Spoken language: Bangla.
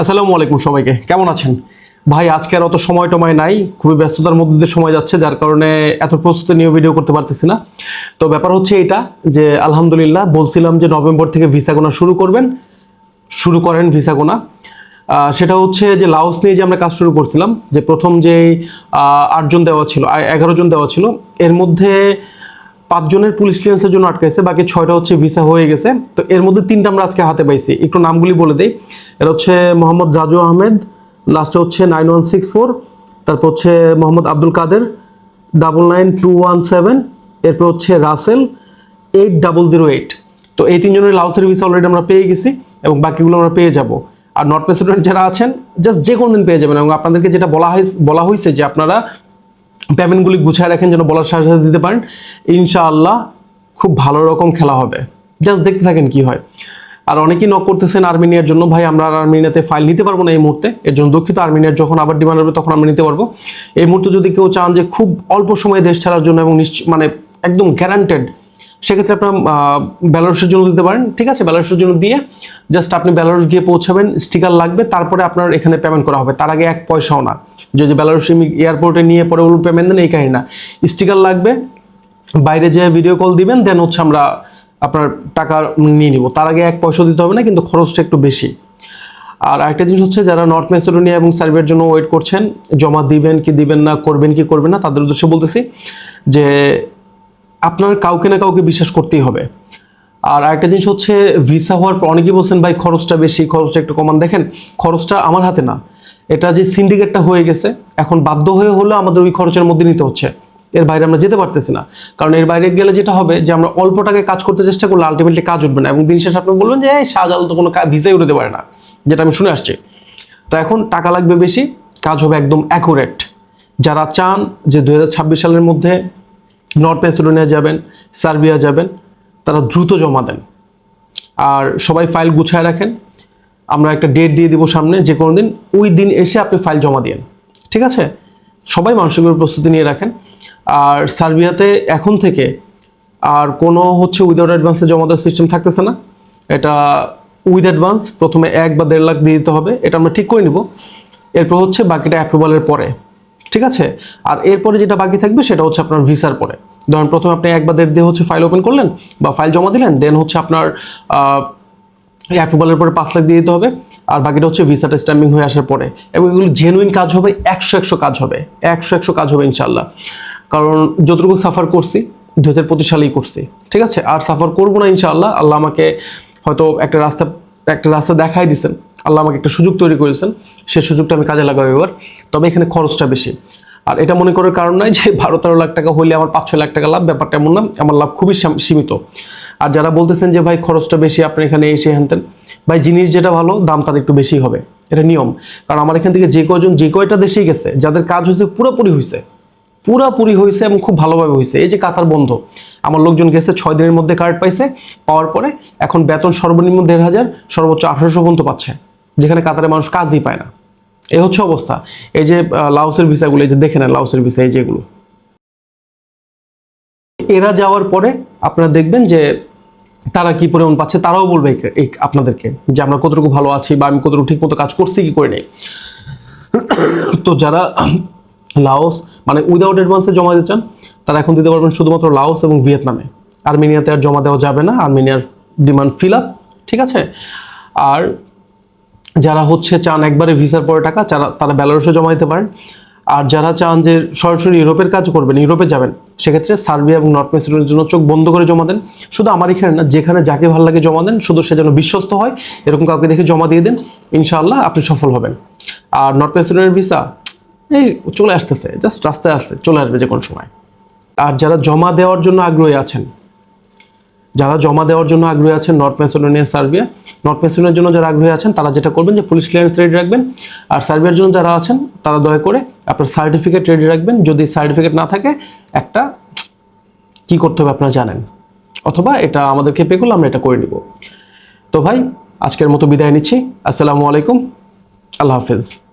আসসালামু আলাইকুম সবাইকে, কেমন আছেন? ভাই, আজকে আর অত সময় টময় নাই, খুবই ব্যস্ততার মধ্যে দিয়ে সময় যাচ্ছে, যার কারণে এত প্রস্তুতি নিয়ে ভিডিও করতে পারতেছি না। তো ব্যাপার হচ্ছে এটা যে, আলহামদুলিল্লাহ বলছিলাম যে নভেম্বর থেকে ভিসা গোনা শুরু করবেন, শুরু করেন ভিসা গোনা। সেটা হচ্ছে যে, লাওস নিয়ে যে আমরা কাজ শুরু করছিলাম, যে প্রথম যে আটজন দেওয়া ছিল, এগারো জন দেওয়া ছিল, এর মধ্যে পাঁচজনের পুলিশ ক্লিয়ারেন্সের জন্য আটকাইছে, বাকি ছয়টা হচ্ছে ভিসা হয়ে গেছে। তো এর মধ্যে তিনটা আমরা আজকে হাতে পাইছি। একটু নামগুলি বলে দিই। এটা হচ্ছে মোহাম্মদ রাজু আহমেদ লাস্টে হচ্ছে নাইন ওয়ান সিক্স ফোর তারপর হচ্ছে Mohammad Abdul Kader double nine two one seven এরপর হচ্ছে Rasel eight double zero eight তো এই তিনজনের লাউসের ভিসা অলরেডি আমরা পেয়ে গেছি এবং বাকিগুলো আমরা পেয়ে যাব। আর নর্থ প্রেসিডেন্ট যারা আছেন জাস্ট যে কোনো দিন পেয়ে যাবেন এবং আপনাদেরকে যেটা বলা হয় বলা হয়েছে যে আপনারা পেমেন্টগুলি গুছিয়ে রাখেন যেন বলার সাথে সাথে দিতে পারেন। ইনশাআল্লাহ খুব ভালো রকম খেলা হবে। জাস্ট দেখতে থাকেন কি হয়। আর অনেকেই নক করতেছেন আর্মেনিয়ার জন্য, ভাই, আমরা আর আর্মেনিয়াতে ফাইল নিতে পারব না এই মুহূর্তে। এর জন্য দুঃখিত, আর্মেনিয়ার যখন আবার ডিমান্ড হবে তখন আমরা নিতে পারব। এই মুহূর্তে যদি কেউ চান যে খুব অল্প সময়ে দেশ ছাড়ার জন্য এবং মানে একদম গ্যারান্টেড সেক্ষেত্রে আপনার ব্যালারসের জন্য দিতে পারেন। ঠিক আছে? ব্যালারসের জন্য দিয়ে জাস্ট আপনি ব্যালারস গিয়ে পৌঁছাবেন স্টিকার লাগবে, তারপরে আপনার এখানে পেমেন্ট করা হবে। তার আগে এক পয়সাও না। যে যে ব্যালারস এয়ারপোর্টে নিয়ে পরে ওগুলো পেমেন্ট দেন, এই কাহিনী না। স্টিকার লাগবে, বাইরে যে ভিডিও কল দিবেন দেন হচ্ছে আমরা আপনার টাকা নিয়ে নিব। তার আগে এক পয়সা দিতে হবে না, কিন্তু খরচটা একটু বেশি। আর আরেকটা জিনিস হচ্ছে, যারা নর্থ ম্যাসেডোনিয়া এবং সার্ভের জন্য ওয়েট করছেন, জমা দিবেন কি দিবেন না, করবেন কি করবেন না, তাদের উদ্দেশ্যে বলতেছি যে আপনার কাউকে না কাউকে বিশ্বাস করতেই হবে। আর আরেকটা জিনিস হচ্ছে ভিসা হওয়ার পর অনেকেই বলছেন, ভাই, খরচটা বেশি, খরচটা একটু কমান। দেখেন, খরচটা আমার হাতে না। এটা যে সিন্ডিকেটটা হয়ে গেছে, এখন বাধ্য হয়ে হলেও আমাদের ওই খরচের মধ্যে নিতে হচ্ছে। এর বাইরে আমরা যেতে পারতেছি না। কারণ এর বাইরে গেলে যেটা হবে যে, আমরা অল্প টাকায় কাজ করতে চেষ্টা করলে আলটিমেটলি কাজ উঠবে না এবং দিন শেষে আপনি বলবেন যে, এই শাহজালাল তো কোনো ভিসাই উঠতে পারে না। যেটা আমি শুনে আসছি। তো এখন টাকা লাগবে বেশি, কাজ হবে একদম অ্যাকুরেট যারা চান যে দুই হাজার ছাব্বিশ সালের মধ্যে নর্থ ম্যাসেডোনিয়া যাবেন সার্বিয়া যাবেন, তারা দ্রুত জমা দেন। আর সবাই ফাইল গুছায় রাখেন। আমরা একটা ডেট দিয়ে দিব সামনে, যে কোনো দিন, ওই দিন এসে আপনি ফাইল জমা দিন ঠিক আছে? সবাই মানসিকভাবে প্রস্তুতি নিয়ে রাখেন। আর সার্বিয়াতে এখন থেকে আর কোনো হচ্ছে উইদাউট অ্যাডভান্সে জমা দেওয়ার সিস্টেম থাকতেছে না। এটা উইথ অ্যাডভান্স প্রথমে এক বা দেড় লাখ দিয়ে দিতে হবে। এটা আমরা ঠিক করে নিব। এরপর হচ্ছে বাকিটা অ্যাপ্রুভালের পরে। ঠিক আছে? আর এরপরে যেটা বাকি থাকবে সেটা হচ্ছে আপনার ভিসার পরে। ধরেন প্রথমে আপনি এক বা দেড় দিয়ে হচ্ছে ফাইল ওপেন করলেন বা ফাইল জমা দিলেন দেন হচ্ছে আপনার অ্যাপ্রুভালের পরে পাঁচ লাখ দিয়ে দিতে হবে। আর বাকিটা হচ্ছে ভিসাটা স্ট্যাম্পিং হয়ে আসার পরে। এবং এগুলো জেনুইন কাজ হবে, একশো একশো কাজ হবে। একশো একশো কাজ হবে ইনশাল্লাহ কারণ যতটুকু সাফার করছি দু হাজার পঁচিশ সালেই করছি। ঠিক আছে? আর সাফার করব না ইনশাআল্লাহ। আল্লাহ আমাকে হয়তো একটা রাস্তা একটা রাস্তা দেখাই দিয়েছেন আল্লাহ আমাকে একটা সুযোগ তৈরি করেছেন সেই সুযোগটা আমি কাজে লাগাবো এবার। তবে এখানে খরচটা বেশি। আর এটা মনে করার কারণ নয় যে বারো তেরো লাখ টাকা হলে আমার পাঁচ ছয় লাখ টাকা লাভ, ব্যাপারটা এমন না, আমার লাভ খুবই সীমিত। আর যারা বলতেছেন যে, ভাই, খরচটা বেশি, আপনি এখানে এসে হেনতেন। ভাই, জিনিস যেটা ভালো, দাম তার একটু বেশি হবে। এটা নিয়ম। কারণ আমার এখান থেকে যে কয়জন, যে কয়টা দেশেই গেছে, যাদের কাজ হয়েছে পুরোপুরি হয়েছে পুরাপুরি হয়েছে এবং খুব ভালোভাবে হয়েছে এই যে কাতার বন্ধ। আমার লোকজন গেছে, ছয় দিনের মধ্যে কার্ড পাইছে, পাওয়ার পরে এখন বেতন সর্বনিম্ন দেড় হাজার, সর্বোচ্চ আঠারোশো পর্যন্ত পাচ্ছে। যেখানে কাতারে মানুষ কাজই পায় না। এই হচ্ছে অবস্থা। এই যে আহ, লাওসের ভিসাগুলো এই যে দেখে নেন লাওসের ভিসা এই যেগুলো এরা যাওয়ার পরে আপনারা দেখবেন যে তারা কি পরিমাণ পাচ্ছে তারাও বলবে আপনাদেরকে যে আমরা কতটুকু ভালো আছি বা আমি কতটুকু ঠিক মতো কাজ করছি কি করে নেই। তো যারা লাওস মানে উইদাউট অ্যাডভান্সে জমা দিতে চান তারা এখন দিতে পারবেন শুধুমাত্র লাওস এবং ভিয়েতনামে। আর্মেনিয়াতে আর জমা দেওয়া যাবে না আর্মেনিয়ার ডিমান্ড ফিল আপ ঠিক আছে? আর যারা হচ্ছে চান একবারে ভিসার পরে টাকা, যারা, তারা বেলারুসে জমা দিতে পারেন। আর যারা চান যে সরাসরি ইউরোপের কাজ করবেন, ইউরোপে যাবেন, সেক্ষেত্রে সার্বিয়া এবং নর্থ মেসিডোনিয়ার জন্য চোখ বন্ধ করে জমা দেন। শুধু আমার এখানে না, যেখানে যাকে ভালো লাগে জমা দেন, শুধু সে যেন বিশ্বস্ত হয়, এরকম কাউকে দেখে জমা দিয়ে দেন, ইনশাআল্লাহ আপনি সফল হবেন। আর নর্থ মেসিডোনিয়ার ভিসা, এই চলে আসতেছে জাস্ট রাস্তায় আসতে চলে আসবে যে কোনো সময়। আর যারা জমা দেওয়ার জন্য আগ্রহী আছেন যারা জমা দেওয়ার জন্য আগ্রহী আছেন নর্থ ম্যাসেডোনিয়া সার্বিয়া নর্থ ম্যাসেডোনিয়ার জন্য যারা আগ্রহী আছেন, তারা যেটা করবেন যে পুলিশ ক্লিয়ারেন্স রেডি রাখবেন। আর সার্বিয়ার জন্য যারা আছেন, তারা দয়া করে আপনার সার্টিফিকেট রেডি রাখবেন। যদি সার্টিফিকেট না থাকে, একটা কি করতে হবে আপনারা জানেন। অথবা এটা আমাদেরকে পে করলে আমরা এটা করে নিব। তো ভাই, আজকের মতো বিদায় নিচ্ছি। আসসালামু আলাইকুম। আল্লাহ হাফেজ।